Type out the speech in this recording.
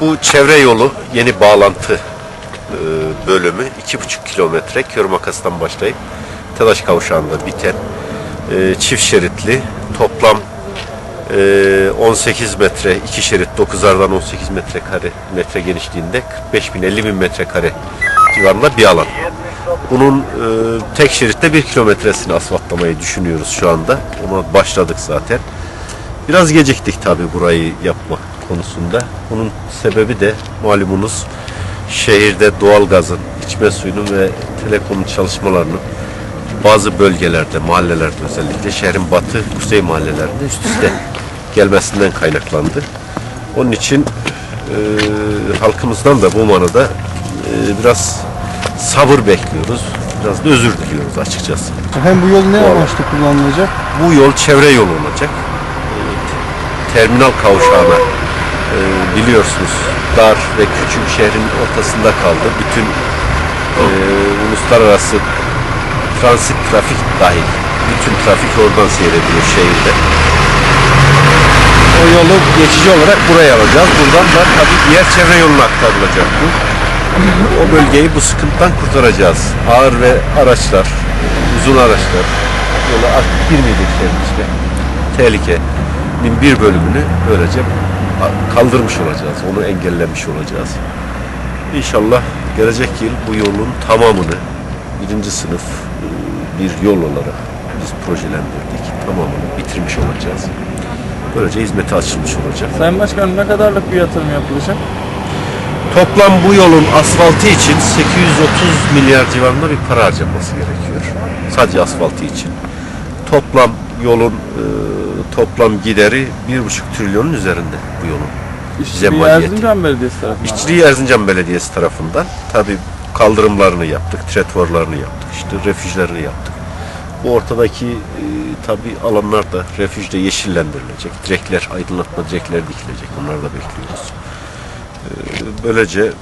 Bu çevre yolu yeni bağlantı e, bölümü 2,5 kilometre kör makastan başlayıp Telaş kavşağında biten e, çift şeritli toplam e, 18 metre iki şerit 9'ardan 18 metre kare metre genişliğinde 45 bin 50 bin metrekare civarında bir alan. Bunun e, tek şeritte bir kilometresini asfaltlamayı düşünüyoruz şu anda. Ona başladık zaten. Biraz geciktik tabii burayı yapmak konusunda. Bunun sebebi de malumunuz şehirde doğalgazın, içme suyunun ve telekomun çalışmalarının bazı bölgelerde, mahallelerde özellikle şehrin batı, kuzey mahallelerinde üst üste gelmesinden kaynaklandı. Onun için e, halkımızdan da bu manada e, biraz sabır bekliyoruz. Biraz da özür diliyoruz açıkçası. Hem bu yol ne Vallahi. amaçlı kullanılacak? Bu yol çevre yolu olacak. Ee, Terminal kavşağına e, biliyorsunuz dar ve küçük şehrin ortasında kaldı. Bütün e, uluslararası transit trafik dahil. Bütün trafik oradan seyrediyor şehirde. O yolu geçici olarak buraya alacağız. Buradan da tabii diğer çevre yoluna aktarılacak bu. O bölgeyi bu sıkıntıdan kurtaracağız. Ağır ve araçlar, uzun araçlar yola girmeyecek şehrin içine. Tehlikenin bir bölümünü böylece kaldırmış olacağız. Onu engellemiş olacağız. İnşallah gelecek yıl bu yolun tamamını birinci sınıf e, bir yol olarak biz projelendirdik. Tamamını bitirmiş olacağız. Böylece hizmete açılmış olacak. Sayın Başkanım ne kadarlık bir yatırım yapılacak? Toplam bu yolun asfaltı için 830 milyar civarında bir para harcaması gerekiyor. Sadece asfaltı için. Toplam yolun e, toplam gideri 1,5 trilyonun üzerinde bu yolun. İşçiliği maliyeti. Erzincan Belediyesi tarafından. İşçiliği Erzincan Belediyesi tarafından tabi kaldırımlarını yaptık, tretuarlarını yaptık, işte refüjlerini yaptık. Bu ortadaki e, tabi alanlar da refüjde yeşillendirilecek. Direkler, aydınlatma direkleri dikilecek. Onları da bekliyoruz. E, böylece